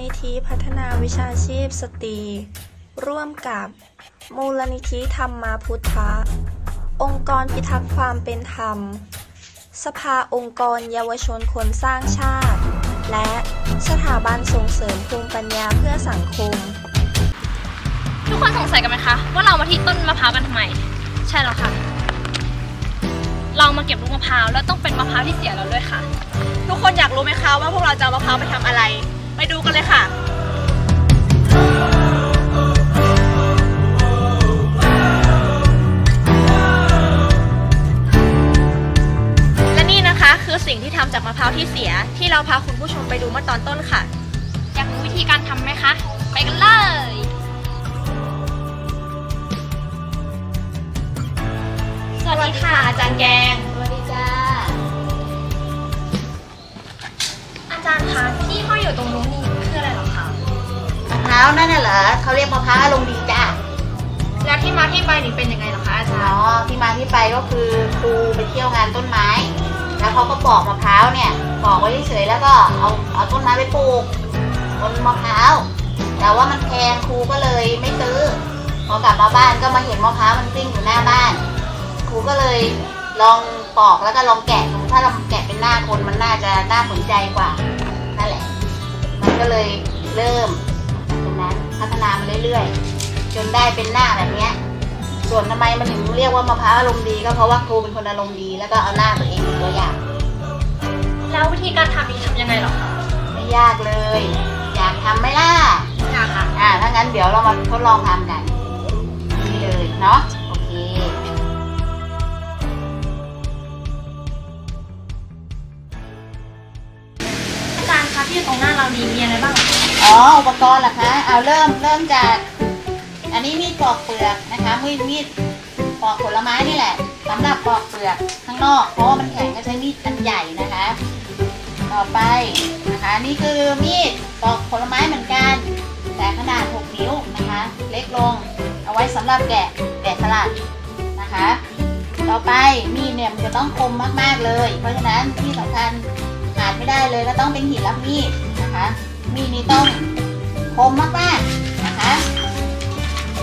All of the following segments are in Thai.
นิธิพัฒนาวิชาชีพสตรี ร่วมกับ มูลนิธิธรรมมาพุทธะ องค์กรพิทักษ์ความเป็นธรรม สภาองค์กรเยาวชนคนสร้างชาติ และสถาบันส่งเสริมภูมิปัญญาเพื่อสังคม ทุกคนสงสัยกันไหมคะ ว่าเรามาที่ต้นมะพร้าวกันทำไม ใช่แล้วค่ะ เรามาเก็บลูกมะพร้าวแล้วต้องเป็นมะพร้าวที่เสียแล้วด้วยค่ะ ทุกคนอยากรู้ไหมคะว่าพวกเราจะเอามะพร้าวไปทำอะไร ไปดูกันเลยค่ะและนี่นะคะคือสิ่งที่ทำจากมะพร้าวที่เสีย ที่เราพาคุณผู้ชมไปดูเมื่อตอนต้นค่ะ อยากรู้วิธีการทำไหมคะ ไปกันเลย สวัสดีค่ะ อาจารย์แกง อยอยู่ตรงนู้นนี่คืออะไรเหรอคะมะพร้าวนั่นน่ะเหรอเขาเรียกมะพร้าวอารมณ์ดีจ้าแล้วที่มาที่ไปนี่เป็นยังไงเหรอคะอาจารอ๋อย์ที่มาที่ไปก็คือครูไปเที่ยวงานต้นไม้ แล้วเขาก็ปอกมะพร้าวเนี่ยปอกไว้เฉยๆแล้วก็เอาเอาต้นไม้ไปปลูกบนมะพร้าวแต่ว่ามันแพงครูก็เลยไม่ซื้อพอกลับมาบ้านก็มาเห็นมะพร้าวมันกลิ้งอยู่หน้าบ้าน ครูก็เลยลองปอกแล้วก็ลองแกะดูถ้าเราแกะเป็นหน้าคนมันน่าจะน่าสนใจกว่านั่นแหละมัน ก็เลยเริ่มตรงนั้นพัฒนามาเรื่อยๆ จนได้เป็นหน้าแบบเนี้ยส่วนทำไมมันถึงเรียกว่ามะพร้าวอารมณ์ดี ก็เพราะว่าครูเป็นคนอารมณ์ดี แล้วก็เอาหน้าตัวเองเป็นตัวอย่างแล้ววิธีการทำนี้ทำยังไงเหรอคะไม่ยากเลย อยากทำไหมล่ะอยากค่ะอ่าถ้างั้นเดี๋ยวเรามาทดลองทำกันนี่เลยเนาะ ตรงหน้าเรานี้มีอะไรบ้างอ๋ออุปกรณ์เหรอคะเอาเริ่มเริ่มจาก อันนี้มีดปอกเปลือกนะคะมีดมีดปอกผลไม้นี่แหละสำหรับปอกเปลือกข้างนอกเพราะว่ามันแข็งก็ใช้มีดอันใหญ่นะคะ ต่อไปนะคะนี่คือมีดปอกผลไม้เหมือนกัน แต่ขนาด 6 นิ้วนะคะ เล็กลงเอาไว้สำหรับแกะแกะสลัดนะคะ ต่อไปมีดเนี่ยมันจะต้องคมมากๆเลย เพราะฉะนั้นที่สำคัญ ดไม่ได้เลยก็ต้องเป็นหินรับมีดนะคะ มีดนี้ต้องคมมากๆนะคะ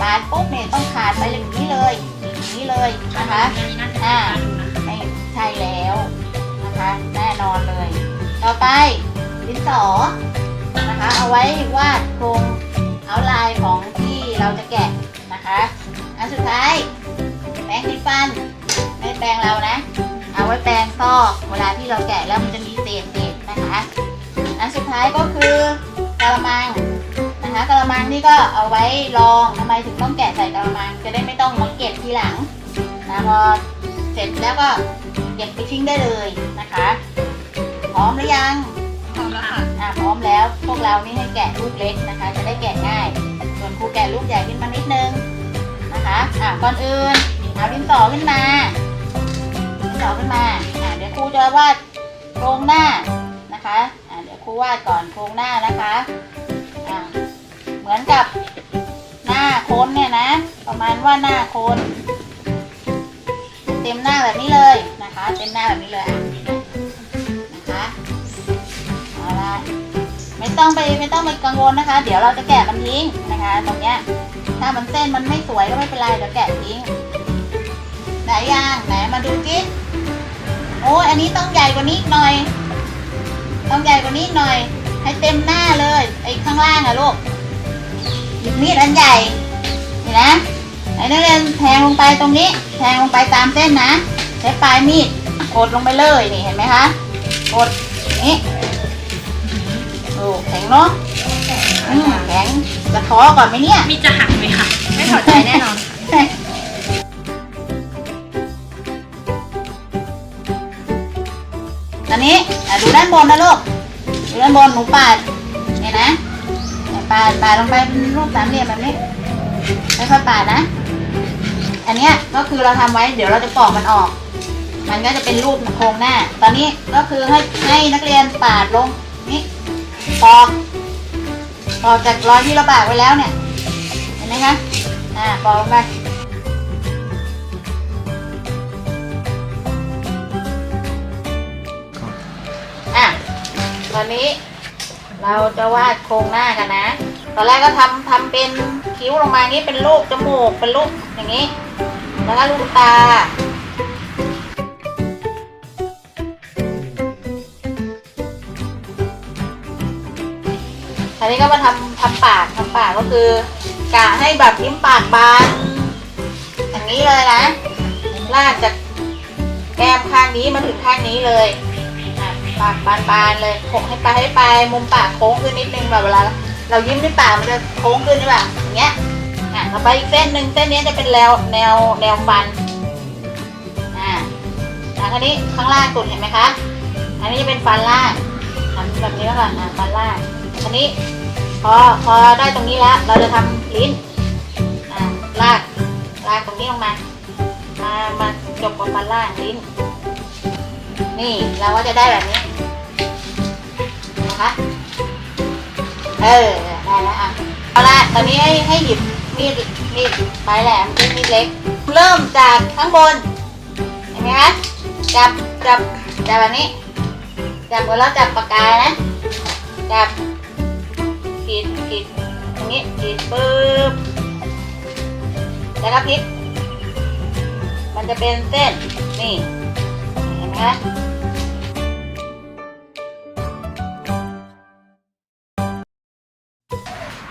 ปาดปุ๊บเนี่ยต้องขาดไปอย่างนี้เลยอย่างนี้เลยนะคะอ่าไม่ใช่แล้วนะคะแน่นอนเลย ต่อไปดินสอนะคะ เอาไว้วาดโครงเอาลายของที่เราจะแกะนะคะอันสุดท้ายแปรงสีฟันไม่แปรงเรานะ เอาไว้แปรงซอกเวลาที่เราแกะแล้วมันจะมีเศษเศษนะคะอันสุดท้ายก็คือกระมังนะคะกระมังนี่ก็เอาไว้รองทำไมถึงต้องแกะใส่กระมัง จะได้ไม่ต้องมาเก็บทีหลังนะพอเสร็จแล้วก็เก็บไปทิ้งได้เลยนะคะพร้อมหรือยังพร้อมแล้วค่ะอะพร้อมแล้วพวกเรานี่ให้แกะลูกเล็กนะคะ จะได้แกะง่าย ส่วนครูแกะลูกใหญ่ขึ้นมานิดนึงนะคะอะก่อนอื่นเอาดินสอขึ้นมาดิน สอขึ้นมาอะเดี๋ยวครูจะวาดโครงหน้านะคะอะเดี๋ยวครูวาดก่อนโครงหน้านะคะอะเหมือนกับหน้าคนเนี่ยนะ ประมาณว่าหน้าคนเต็มหน้าแบบนี้เลยนะคะเต็มหน้าแบบนี้เลยอะนะคะเอาละไม่ต้องไปไม่ต้องไปกังวลนะคะ เดี๋ยวเราจะแกะมันทิ้งนะคะ ตรงเนี้ยถ้ามันเส้นมันไม่สวยก็ไม่เป็นไรเดี๋ยวแกะทิ้งไหนย่างไหนมาดูกิ๊ โอ้ยอันนี้ต้องใหญ่กว่านี้อีกหน่อย ต้องใหญ่กว่านี้อีกหน่อย ให้เต็มหน้าเลยไอ้ข้างล่างอะลูกหยิบมีดอันใหญ่นี่นะไอ้นักเรียนแทงลงไปตรงนี้ แทงลงไปตามเส้นนะใช้ปลายมีดกดลงไปเลยนี่เห็นไหมคะกดอย่างนี้โอ้แข็งเนาะอืมแข็งจะท้อก่อนไหมเนี่ย มีจะหักไหมคะไม่ถอดใจแน่นอน อันนี้อะดูด้านบนนะลูก ดูด้านบนหนูปาดเนี่ยนะปาดปาดลงไปเป็นรูปสามเหลี่ยมแบบนี้ค่อยๆปาดนะ อันเนี้ยก็คือเราทำไว้เดี๋ยวเราจะปอกมันออก มันก็จะเป็นรูปโครงหน้า ตอนนี้ก็คือให้ให้นักเรียนปาดลงนี่ปอกปอกจากรอยที่เราปาดไว้แล้วเนี่ย เห็นไหมคะ อ่าปอกลงไป อะตอนนี้เราจะวาดโครงหน้ากันนะ ตอนแรกก็ทำทำเป็นคิ้วลงมางนี้เป็นรูปจมูกเป็นรูปอย่างนี้ แล้วก็ลูกตา อันนี้ก็มาทำทำปากทำปากก็คือกะให้แบบยิ้มปากบานอย่างนี้เลยนะ ลากจากแก้มข้างนี้มาถึงข้างนี้เลย ปากบานๆเลยโค้งให้ไปให้ไปมุมปากโค้งขึ้นนิดนึงแบบเวลาเรายิ้มด้วยปากมันจะโค้งขึ้นใช่ป่ะอย่างเงี้ยอะต่อไปอีกเส้นหนึ่งเส้นนี้จะเป็นแนวแนวแนวฟันอ่าอะคราวนี้ข้างล่างสุดเห็นไหมคะ อันนี้จะเป็นฟันล่างทำแบบนี้แล้วกันอะฟันล่างอันนี้พอพอได้ตรงนี้แล้ว เราจะทำลิ้นอ่าลากลากตรงนี้ลงมามามาจบกับฟันล่างลิ้น นี่เราก็จะได้แบบนี้ นะคะเออได้แล้วอะเอาละตอนนี้ให้ให้หยิบมีดมีดปลายแหลมมีดมีดเล็ก เริ่มจากข้างบนเห็นไหมคะจับจับจับแบบนี้ จับแล้วจับปากกานะจับขีดขีดตรงนี้ขีดปึ๊บแล้วก็พลิกมันจะเป็นเส้นนี่เห็นไหมคะ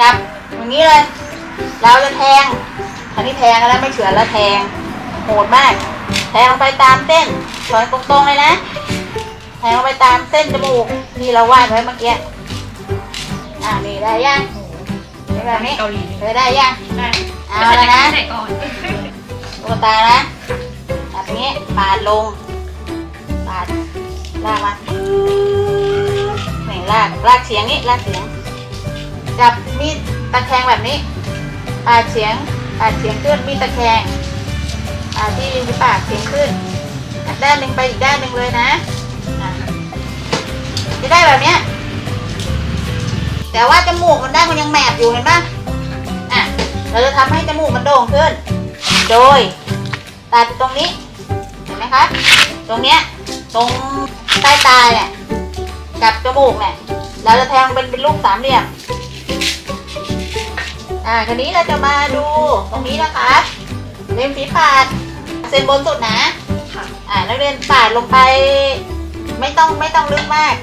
จับอย่างนี้เลยเราจะแทงอันนี้แทงแล้วไม่เฉือนแล้วแทงโหดมาก แทงลงไปตามเส้นสอนตรงๆเลยนะแทงลงไปตามเส้นจมูกที่เราวาดไว้เมื่อกี้อ่านี่ได้ยังได้แบบนี้เกาหลีเคยได้ยังได้เอาแล้วนะไหนก่อนลูกตานะแบบนี้ปาดลงปาดลากมานี่ลากลากเสียงนี่ลากเสียง จับมีดตะแคงแบบนี้ปาดเสียงปาดเสียงขึ้นมีดตะแคงปาดที่ริมฝีปากเสียงขึ้นด้านหนึ่งไปอีกด้านหนึ่งเลยนะจะได้แบบเนี้ยแต่ว่าจมูกมันได้มันยังแมบอยู่เห็นปะอะเราจะทำให้จมูกมันโด่งขึ้น โดยตัดตรงนี้เห็นไหมคะตรงเนี้ยตรงใต้ตาเนี่ยกับจมูกเนี่ยเราจะแทงเป็นเป็นรูปสามเหลี่ยม อ่าทีนี้เราจะมาดูตรงนี้นะคะริมฝีปากเส้นบนสุดนะค่ะ อ่านักเรียนปาดลงไป ไม่ต้องไม่ต้องลึกมาก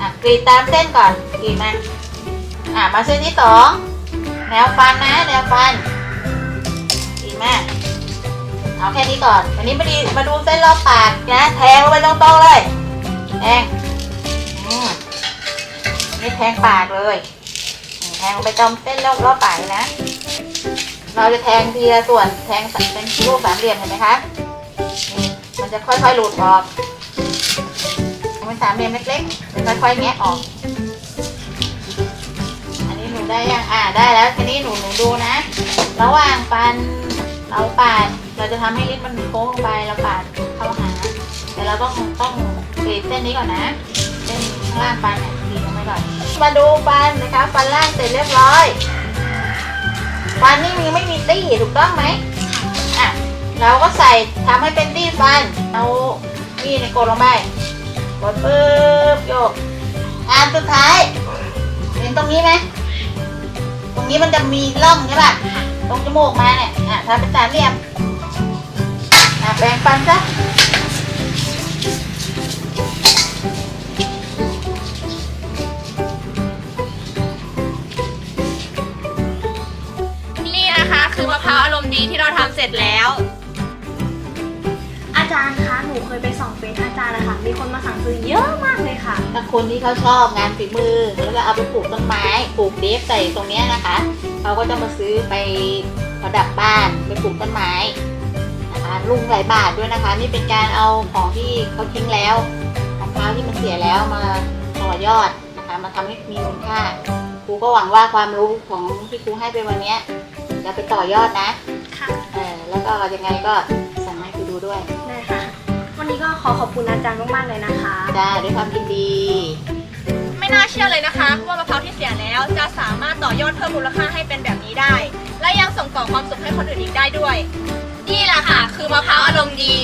อะกรีดตามเส้นก่อนกรีดมาอะมาเส้นที่สองแนวฟันนะแนวฟันกรีดมาเอาแค่นี้ก่อนอันนี้มาดีมาดูเส้นรอบปากนะแทงลงไปตรงๆเลยแทงอืมนี่แทงปากเลยอืม แทงไปตรงเส้นรอบรอบปากเลยนะ เราจะแทงทีละส่วนแทงเป็นรูปสามเหลี่ยมเห็นไหมคะนี่มันจะค่อยๆหลุดออกเป็นสามเหลี่ยมเล็กๆค่อยๆแงะออก อันนี้หนูได้ยังอ่าได้แล้วทีนี้หนูหนูดูนะ ระหว่างฟันเราปาดเราจะทำให้ลิ้นมันโค้งไปเราปาดเข้าหาแต่เราต้องต้องเกรีเส้นนี้ก่อนนะเส้นข้างล่างฟันเนี่ย กรีดลงไปก่อนมาดูฟันนะคะ ฟันล่างเสร็จเรียบร้อย ฟันนี่มีไม่มีตี้ถูกต้องไหมอะเราก็ใส่ทำให้เป็นตี้ฟันเอานี่ในกดลงไปกดปึ๊บโยกอันสุดท้าย เห็นตรงนี้ไหมตรงนี้มันจะมีร่องใช่ป่ะตรงจมูกมาเนี่ยอะทำเป็นสามเหลี่ยมอะแปรงฟันซะ มีคนมาสั่งซื้อเยอะมากเลยค่ะ ถ้าคนที่เขาชอบงานฝีมือแล้วก็เอาไปปลูกต้นไม้ปลูกเดฟใส่ตรงเนี้ยนะคะเขาก็จะมาซื้อไปประดับบ้านไปปลูกต้นไม้นะคะลุงหลายบาทด้วยนะคะ นี่เป็นการเอาของที่เขาทิ้งแล้วมะพร้าวที่มันเสียแล้วมาต่อยอดนะคะมาทำให้มีมูลค่าครูก็หวังว่าความรู้ของที่ครูให้ไปวันเนี้ยจะไปต่อยอดนะค่ะเออแล้วก็ยังไงก็สั่งมาให้ครูดูด้วยได้ค่ะ วันนี้ก็ขอขอบคุณอาจารย์มากๆเลยนะคะได้ด้วยความยินดี ไม่น่าเชื่อเลยนะคะ ว่ามะพร้าวที่เสียแล้วจะสามารถต่อยอดเพิ่มมูลค่าให้เป็นแบบนี้ได้ และยังส่งต่อความสุขให้คนอื่นอีกได้ด้วย นี่แหละค่ะ คือมะพร้าวอารมณ์ดี